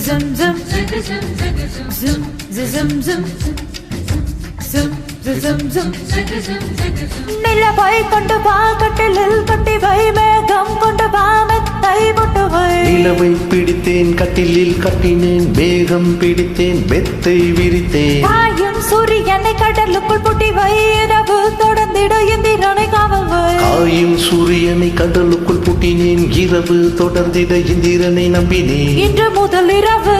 zım zım zım zım zım zım zım zım நிலவை கொண்டு வா கட்டிலில் கட்டி வை மேகம் கொண்டு வா மெத்தை போட்டு வை. நிலவை பிடித்தேன் கட்டிலில் கட்டினேன் மேகம் பிடித்தேன் பெத்தை விரித்தேன். காயும் சூரியனை கடலுக்குள் புட்டி வை இரவு தொடர்ந்திட இந்திரனை காவல் வை. காயும் சூரியனை கடலுக்குள் பூட்டினேன் இரவு தொடர்ந்திட இந்திரனை நம்பினேன். இன்று முதல் இரவு.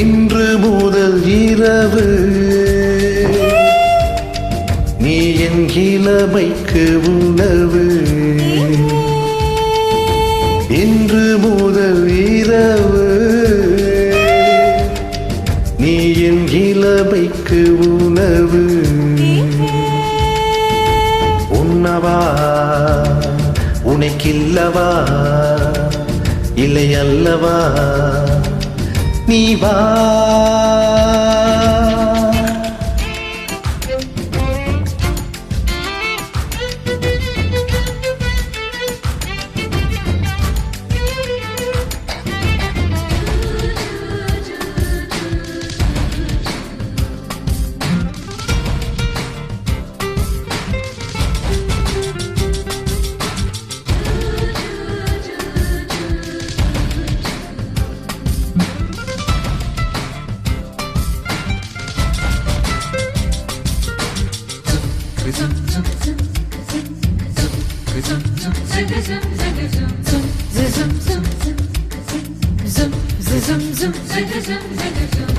இன்று முதல் இரவு. என் இளமைக்கு உணவு. இன்று முதல் இரவு. நீ என் இளமைக்கு உணவு. உண்ணவா? உனக்கில்லவா? இல்லை அல்லவா? நீ வா.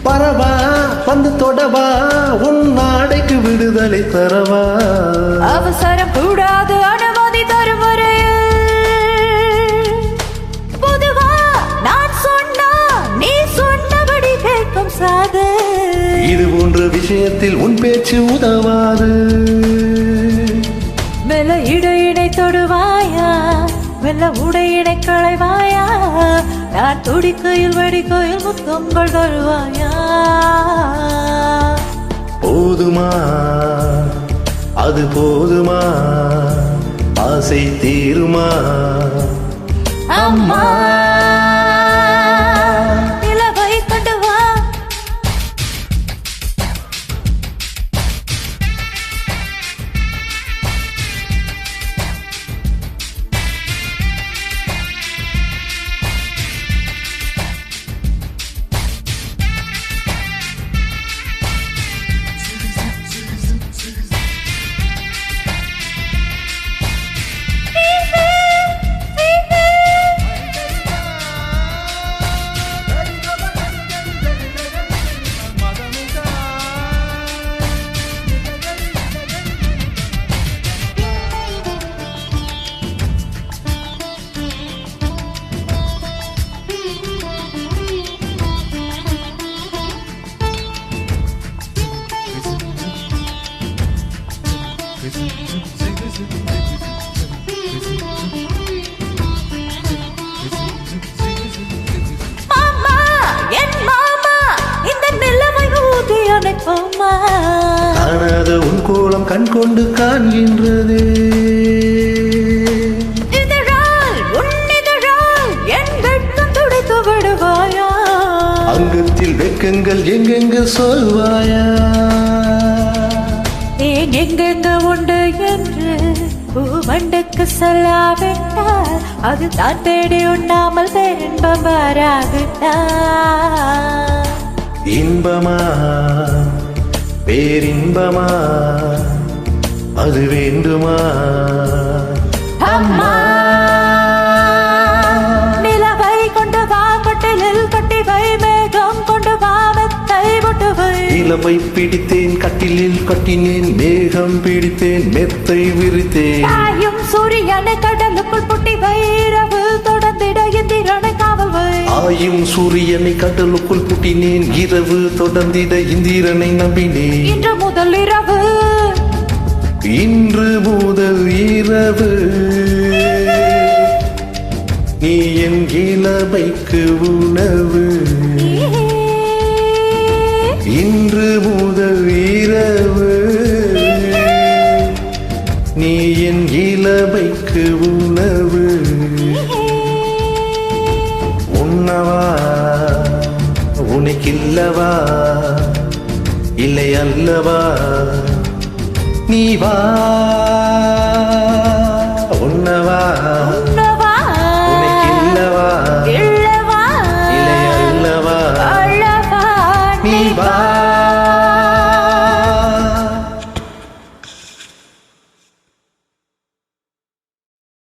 பரவா வந்து தொடவா உன் நாடைக்கு விடுதலை தரவா. அவசரம் கூடாது அனுமதி தரும் பொதுவா நான் சொன்னா நீ சொன்னபடி கேட்கும் சாது. இது போன்ற விஷயத்தில் உன் பேச்சு உதவாது. மெல்ல இடையினை தொடுவாயா? மெல்ல உடையினை களைவாயா? நான் துடிக்கையில் வெடிக்கையில் முத்தங்கள் தருவாயா? போதுமா? அது போதுமா? ஆசை தீருமா? அம்மா! காணாத உன் கோலம் கண் கொண்டு காண்கின்றது. அங்கத்தில் வெக்கங்கள் எங்கெங்க சொல்வாயா? ஏன் எங்கெங்க பூவண்டுக்கு சொல்லாவிட்டால் அது தான் தேடி உண்ணாமல் பேரின்பம் வராதுட்டா இன்பமா? பேரின்பமா? அது வேண்டுமா? அம்மா! வை இலவை பிடித்தேன் கட்டிலில் கட்டினேன் மேகம் பிடித்தேன் மெத்தை விரித்தேன். தாயும் சூரியனை கடலுக்குள் புட்டி வை இரவு தொடர்ந்திட இந்திரனை காவல் ஆயும் சூரியனை கடலுக்குள் புட்டினேன் இரவு தொடர்ந்திட இந்திரனை நம்பினேன். இன்று முதல் இரவு. இன்று முதல் இரவு. நீ என் இளமைக்கு உணவு. எனக்கு உணவு உண்ணவா? உனக்கில்லவா? இல்லை அல்லவா நீ வா. உன்னவா